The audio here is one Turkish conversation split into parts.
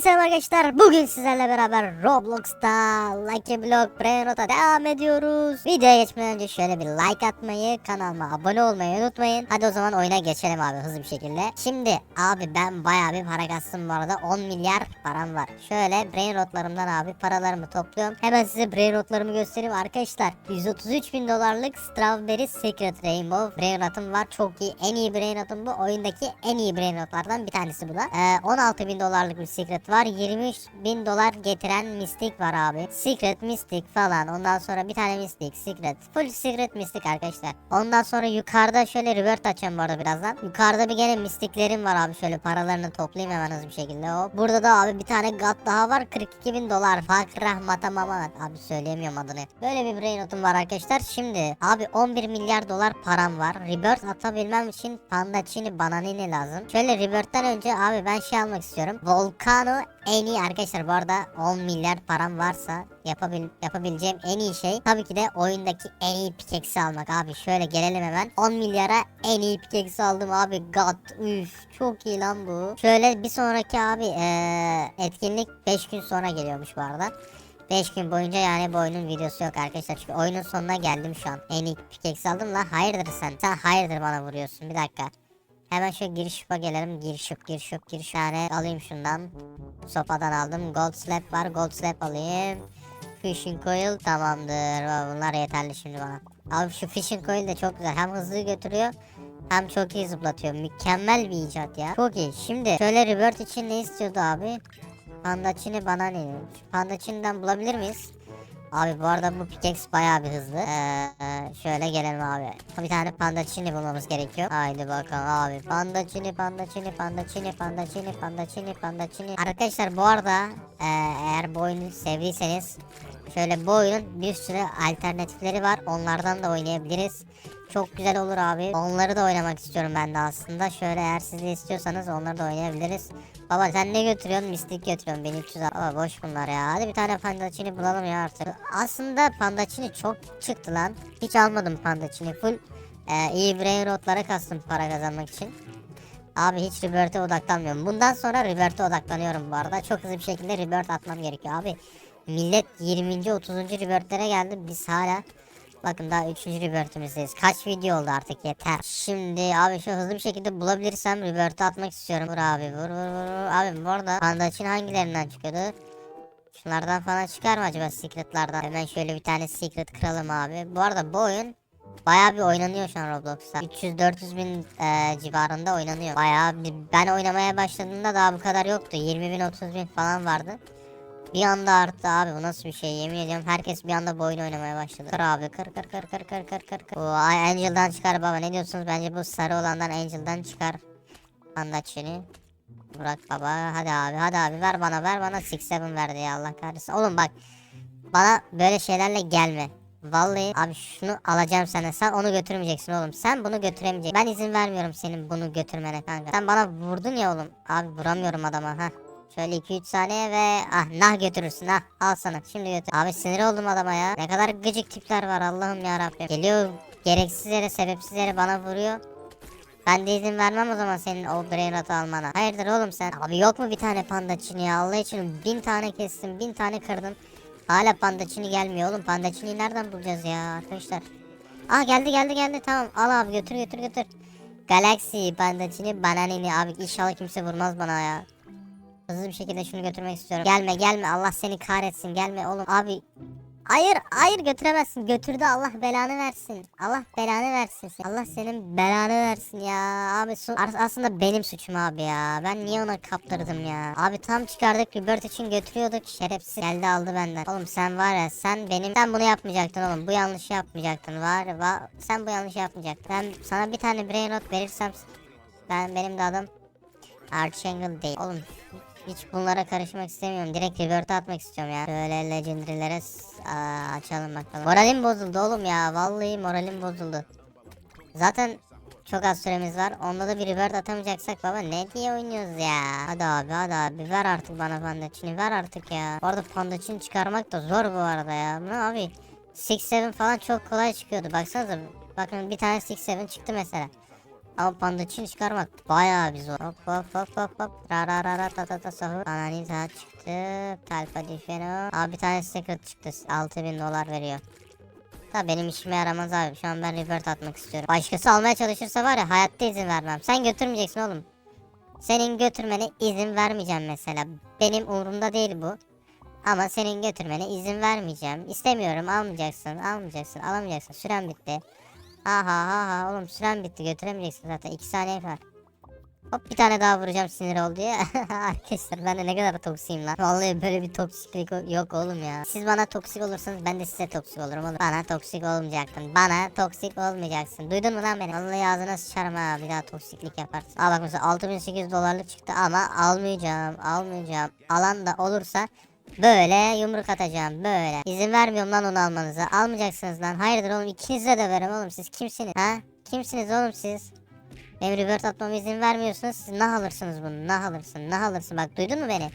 Herkese selam arkadaşlar. Bugün sizlerle beraber Roblox'ta Lucky Block Brainrot'a devam ediyoruz. Videoya geçmeden önce şöyle bir like atmayı, kanalıma abone olmayı unutmayın. Hadi o zaman oyuna geçelim abi hızlı bir şekilde. Şimdi abi ben bayağı bir para kastım bu arada. 10 milyar param var. Şöyle Brainrot'larımdan abi paralarımı topluyorum. Hemen size Brainrot'larımı göstereyim arkadaşlar. 133 bin dolarlık Strawberry Secret Rainbow Brainrot'um var. Çok iyi. En iyi Brainrot'um bu. Oyundaki en iyi Brainrot'lardan bir tanesi bu da. Ee, 16 bin dolarlık bir Secret var. 23 bin dolar getiren Mystic var abi. Secret, Mystic falan. Ondan sonra bir tane Mystic, Secret. Full Secret, Mystic arkadaşlar. Ondan sonra yukarıda şöyle revert açacağım bu arada birazdan. Yukarıda bir gene Mystic'lerim var abi. Şöyle paralarını toplayayım hemen hızlı bir şekilde. Hop. Burada da abi bir tane God daha var. 42 bin dolar. Fakrah matamamat. Abi söyleyemiyorum adını. Böyle bir brain notum var arkadaşlar. Şimdi abi 11 milyar dolar param var. Rebirth atabilmem için Panda Chini Bananini lazım. Şöyle Rebirth'ten önce abi ben şey almak istiyorum. Volcano en iyi. Arkadaşlar bu arada 10 milyar param varsa yapabil yapabileceğim en iyi şey tabii ki de oyundaki en iyi pickaxe almak. Abi şöyle gelelim hemen. 10 milyara en iyi pickaxe aldım abi. God üf çok iyi lan bu. Şöyle bir sonraki abi eee, etkinlik 5 gün sonra geliyormuş bu arada. 5 gün boyunca yani bu oyunun videosu yok arkadaşlar. Çünkü oyunun sonuna geldim şu an. En iyi pickaxe aldım la hayırdır sen? Sen hayırdır bana vuruyorsun? Bir dakika Hemen şu giriş şupa gelelim. Giriş şup, giriş şup, giriş tane alayım şundan. Sopadan aldım. Gold slab var. Gold slab alayım. Fishing coil tamamdır. Bunlar yeterli şimdi bana. Abi şu fishing coil de çok güzel. Hem hızlı götürüyor hem çok iyi zıplatıyor. Mükemmel bir icat ya. Çok iyi. Şimdi şöyle revert için ne istiyordu abi? Pandaçini bana ne? Şu Pandaçini'den bulabilir miyiz? Abi bu arada bu pickaxe bayağı bir hızlı. Ee, e, şöyle gelelim abi. Bir tane pandaçini bulmamız gerekiyor. Haydi bakalım abi. Pandaçini, pandaçini, pandaçini, pandaçini, pandaçini, pandaçini. Arkadaşlar bu arada e, eğer bu oyunu sevdiyseniz şöyle bu oyunun bir sürü alternatifleri var. Onlardan da oynayabiliriz. Çok güzel olur abi. Onları da oynamak istiyorum ben de aslında. Şöyle eğer siz de istiyorsanız onları da oynayabiliriz. Baba sen ne götürüyorsun? Mistik götürüyorsun. Benim 300 Baba boş bunlar ya. Hadi bir tane pandaçini bulalım ya artık. Aslında pandaçini çok çıktı lan. Hiç almadım pandaçini. Full e, iyi brain rotlara kastım para kazanmak için. Abi hiç Rebirth'e odaklanmıyorum. Bundan sonra Rebirth'e odaklanıyorum bu arada. Çok hızlı bir şekilde Rebirth atmam gerekiyor abi. Millet 20. 30. Rebirth'lere geldi. Biz hala Bakın daha 3. Rebirth'ümüzdeyiz. Kaç video oldu artık yeter. Şimdi abi şu hızlı bir şekilde bulabilirsem Rebirth'e atmak istiyorum. Vur abi vur vur vur. vur. Abi bu arada Pandaç'ın hangilerinden çıkıyordu? Şunlardan falan çıkar mı acaba secretlardan? Hemen şöyle bir tane secret kıralım abi. Bu arada bu oyun Bayağı bir oynanıyor şu an Roblox'ta. 300-400 bin e, civarında oynanıyor. Bir, ben oynamaya başladığımda daha bu kadar yoktu. 20 bin 30 bin falan vardı. Bir anda arttı abi bu nasıl bir şey yemin ediyorum herkes bir anda bu oynamaya başladı. Kır abi kır kır kır kır kır kır kır kır. Ay Angel'dan çıkar baba ne diyorsunuz bence bu sarı olandan Angel'dan çıkar. Andaçını. Burak baba hadi abi hadi abi ver bana ver bana 6-7 verdi ya Allah kahretsin. Oğlum bak bana böyle şeylerle gelme. Vallahi abi şunu alacağım sana. Sen onu götürmeyeceksin oğlum. Sen bunu götüremeyeceksin. Ben izin vermiyorum senin bunu götürmene kanka. Sen bana vurdun ya oğlum. Abi vuramıyorum adama ha. Şöyle 2-3 saniye ve ah nah götürürsün ah al sana şimdi götür. Abi sinir oldum adama ya. Ne kadar gıcık tipler var Allah'ım ya Rabbim. Geliyor gereksiz yere sebepsiz yere bana vuruyor. Ben de izin vermem o zaman senin o brain rot'u almana. Hayırdır oğlum sen? Abi yok mu bir tane panda çini ya Allah için bin tane kestim bin tane kırdım. Hala panda çini gelmiyor oğlum panda çiniyi nereden bulacağız ya arkadaşlar? Ah geldi geldi geldi tamam al abi götür götür götür. Galaxy panda çini bananini abi inşallah kimse vurmaz bana ya. Hızlı bir şekilde şunu götürmek istiyorum. Gelme gelme Allah seni kahretsin gelme oğlum abi. Hayır hayır götüremezsin götürdü Allah belanı versin. Allah belanı versin. Allah senin belanı versin ya. Abi su- as- aslında benim suçum abi ya. Ben niye ona kaptırdım ya. Abi tam çıkardık Rebirth için götürüyorduk. Şerefsiz geldi aldı benden. Oğlum sen var ya sen benim sen bunu yapmayacaktın oğlum. Bu yanlışı yapmayacaktın var. va sen bu yanlışı yapmayacaktın. Ben sana bir tane brain verirsem ben benim de adım Archangel değil. Oğlum hiç bunlara karışmak istemiyorum. Direkt revert'e atmak istiyorum ya. Şöyle legendary'lere açalım bakalım. Moralim bozuldu oğlum ya. Vallahi moralim bozuldu. Zaten çok az süremiz var. Onda da bir revert atamayacaksak baba ne diye oynuyoruz ya. Hadi abi hadi abi ver artık bana pandaçını ver artık ya. Bu arada pandaçını çıkarmak da zor bu arada ya. Bu ne abi? 6-7 falan çok kolay çıkıyordu. Baksanıza bakın bir tane 6-7 çıktı mesela. Panda için çıkarmak bayağı bir zor. Hop hop hop hop hop. Ra ra ra ra ta ta ta sahur. Analiza çıktı. Talpa difeno. Abi bir tane secret çıktı. 6000 dolar veriyor. Da benim işime yaramaz abi. Şu an ben revert atmak istiyorum. Başkası almaya çalışırsa var ya hayatta izin vermem. Sen götürmeyeceksin oğlum. Senin götürmene izin vermeyeceğim mesela. Benim umurumda değil bu. Ama senin götürmene izin vermeyeceğim. İstemiyorum almayacaksın almayacaksın alamayacaksın. Süren bitti. Aha aha oğlum süren bitti götüremeyeceksin zaten 2 saniye var. Hop bir tane daha vuracağım sinir oldu ya. Arkadaşlar ben de ne kadar toksiyim lan. Vallahi böyle bir toksiklik yok oğlum ya. Siz bana toksik olursanız ben de size toksik olurum oğlum. Bana toksik olmayacaksın. Bana toksik olmayacaksın. Duydun mu lan beni? Vallahi ağzına sıçarım ha bir daha toksiklik yaparsın. Aa bak mesela 6800 dolarlık çıktı ama almayacağım. Almayacağım. Alan da olursa Böyle yumruk atacağım böyle. İzin vermiyorum lan onu almanıza. Almayacaksınız lan. Hayırdır oğlum ikinize de verem oğlum siz kimsiniz? Ha? Kimsiniz oğlum siz? Benim revert atmama izin vermiyorsunuz. Siz nah alırsınız bunu. Nah alırsın. Nah alırsın. Bak duydun mu beni?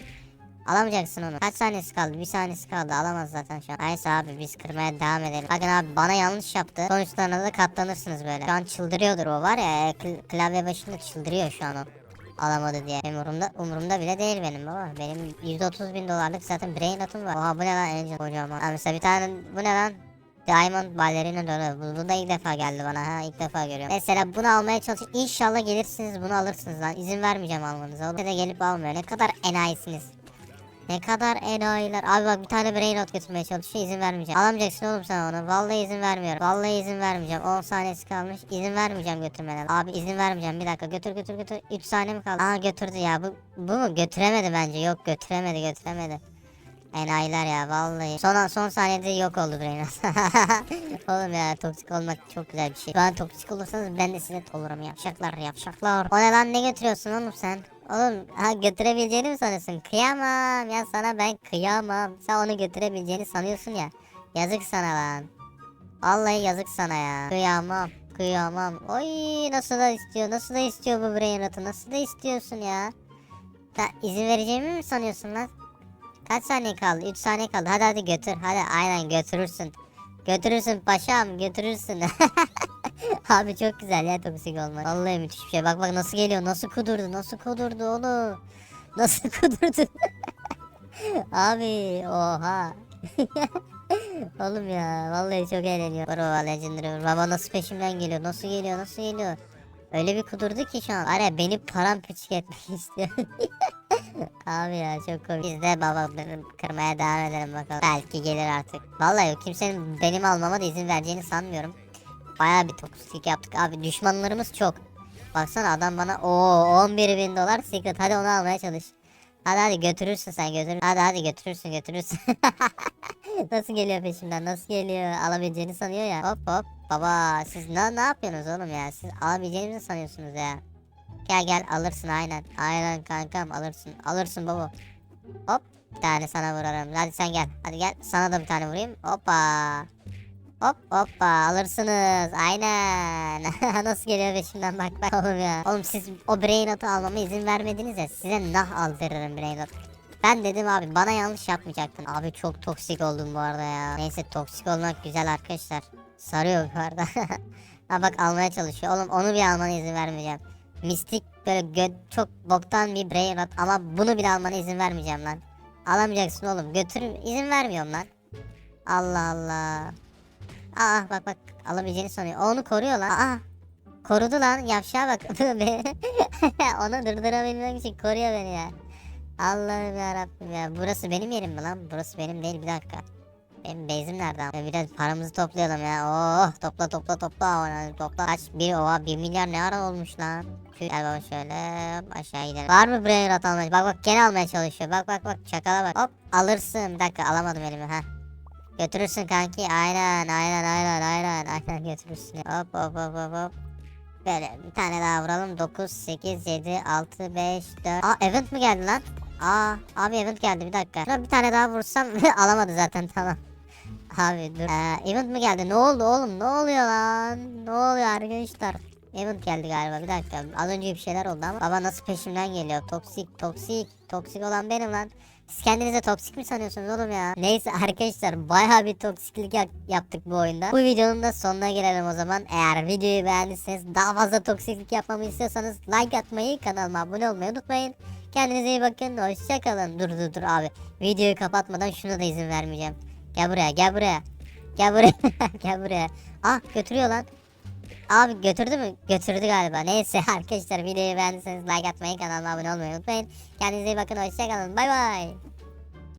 Alamayacaksın onu. Kaç saniyesi kaldı? Bir saniyesi kaldı. Alamaz zaten şu an. Neyse abi biz kırmaya devam edelim. Bakın abi bana yanlış yaptı. Sonuçlarına da katlanırsınız böyle. Şu an çıldırıyordur o var ya. kl- klavye başında çıldırıyor şu an o. Alamadı diye. Benim umurumda, umurumda bile değil benim baba. Benim 130 bin dolarlık zaten brain atım var. Oha bu ne lan Angel kocaman. Ha, mesela bir tane bu ne lan? Diamond ballerina dolu. Bu, bu da ilk defa geldi bana ha ilk defa görüyorum. Mesela bunu almaya çalışın. İnşallah gelirsiniz bunu alırsınız lan. İzin vermeyeceğim almanıza. O da gelip almıyor. Ne kadar enayisiniz. Ne kadar enayiler. Abi bak bir tane brain rot götürmeye çalışıyor. izin vermeyeceğim. Alamayacaksın oğlum sen onu. Vallahi izin vermiyorum. Vallahi izin vermeyeceğim. 10 saniyesi kalmış. İzin vermeyeceğim götürmene. Abi izin vermeyeceğim. Bir dakika götür götür götür. 3 saniye mi kaldı? Aa götürdü ya. Bu, bu mu? Götüremedi bence. Yok götüremedi götüremedi. Enayiler ya vallahi. Son, son saniyede yok oldu rot. oğlum ya toksik olmak çok güzel bir şey. An toksik olursanız ben de size olurum yapşaklar yapşaklar. O ne lan ne götürüyorsun oğlum sen? Oğlum ha götürebileceğini mi sanıyorsun? Kıyamam ya sana ben kıyamam. Sen onu götürebileceğini sanıyorsun ya. Yazık sana lan. Vallahi yazık sana ya. Kıyamam. Kıyamam. Oy nasıl da istiyor. Nasıl da istiyor bu brain rot'u. Nasıl da istiyorsun ya. Sen izin vereceğimi mi sanıyorsun lan? Kaç saniye kaldı? 3 saniye kaldı. Hadi hadi götür. Hadi aynen götürürsün. Götürürsün paşam götürürsün. Abi çok güzel ya toksik olmak. Vallahi müthiş bir şey. Bak bak nasıl geliyor. Nasıl kudurdu. Nasıl kudurdu oğlum. Nasıl kudurdu. Abi oha. oğlum ya vallahi çok eğleniyor. Bro Legendary. Baba nasıl peşimden geliyor. Nasıl geliyor. Nasıl geliyor. Öyle bir kudurdu ki şu an. Ara beni paramparçık etmek istiyor. Abi ya çok komik. Biz de baba kırmaya devam edelim bakalım. Belki gelir artık. Vallahi yok kimsenin benim almama da izin vereceğini sanmıyorum. Baya bir toksiklik yaptık abi. Düşmanlarımız çok. Baksana adam bana o 11 bin dolar secret. Hadi onu almaya çalış. Hadi hadi götürürsün sen götür. Hadi hadi götürürsün götürürsün. nasıl geliyor peşimden nasıl geliyor alabileceğini sanıyor ya. Hop hop baba siz ne, ne yapıyorsunuz oğlum ya siz alabileceğinizi sanıyorsunuz ya. Gel gel alırsın aynen. Aynen kankam alırsın. Alırsın baba. Hop bir tane sana vurarım. Hadi sen gel. Hadi gel sana da bir tane vurayım. Hoppa. Hop hoppa alırsınız. Aynen. Nasıl geliyor peşimden bak bak oğlum ya. Oğlum siz o brain atı almama izin vermediniz ya. Size nah aldırırım brain atı. Ben dedim abi bana yanlış yapmayacaktın. Abi çok toksik oldum bu arada ya. Neyse toksik olmak güzel arkadaşlar. Sarıyor bu arada. ha bak almaya çalışıyor. Oğlum onu bir almana izin vermeyeceğim. Mistik böyle gö- çok boktan bir brain rot ama bunu bile almana izin vermeyeceğim lan. Alamayacaksın oğlum. Götür izin vermiyorum lan. Allah Allah. Aa bak bak alabileceğini sanıyor. Onu koruyor lan. Aa korudu lan yavşağa bak. onu durdurabilmek için koruyor beni ya. Allah'ım yarabbim ya. Burası benim yerim mi lan? Burası benim değil bir dakika. Benim base'im nerede ama? Biraz paramızı toplayalım ya. Oh topla topla topla. Ona topla. Kaç bir oha 1 milyar ne ara olmuş lan. Şu gel baba şöyle aşağı gidelim. Var mı brain rot almaya? Bak bak gene almaya çalışıyor. Bak bak bak çakala bak. Hop alırsın. Bir dakika alamadım elimi ha. Götürürsün kanki. Aynen aynen aynen aynen. Aynen götürürsün. Hop hop hop hop hop. Böyle bir tane daha vuralım. 9, 8, 7, 6, 5, 4. Aa event mi geldi lan? Aa abi event geldi bir dakika. Şuna bir tane daha vursam alamadı zaten tamam. Abi dur. Ee, event mi geldi? Ne oldu oğlum? Ne oluyor lan? Ne oluyor arkadaşlar? event geldi galiba bir dakika. Az önce bir şeyler oldu ama baba nasıl peşimden geliyor. Toksik toksik toksik olan benim lan. Siz kendinize toksik mi sanıyorsunuz oğlum ya? Neyse arkadaşlar bayağı bir toksiklik yap- yaptık bu oyunda. Bu videonun da sonuna gelelim o zaman. Eğer videoyu beğendiyseniz daha fazla toksiklik yapmamı istiyorsanız like atmayı, kanalıma abone olmayı unutmayın. Kendinize iyi bakın. Hoşçakalın. Dur dur dur abi. Videoyu kapatmadan şuna da izin vermeyeceğim. Gel buraya gel buraya. Gel buraya. gel buraya. Ah götürüyor lan. Abi götürdü mü? Götürdü galiba. Neyse arkadaşlar videoyu beğendiyseniz like atmayı, kanalıma abone olmayı unutmayın. Kendinize iyi bakın. Hoşçakalın. Bay bay.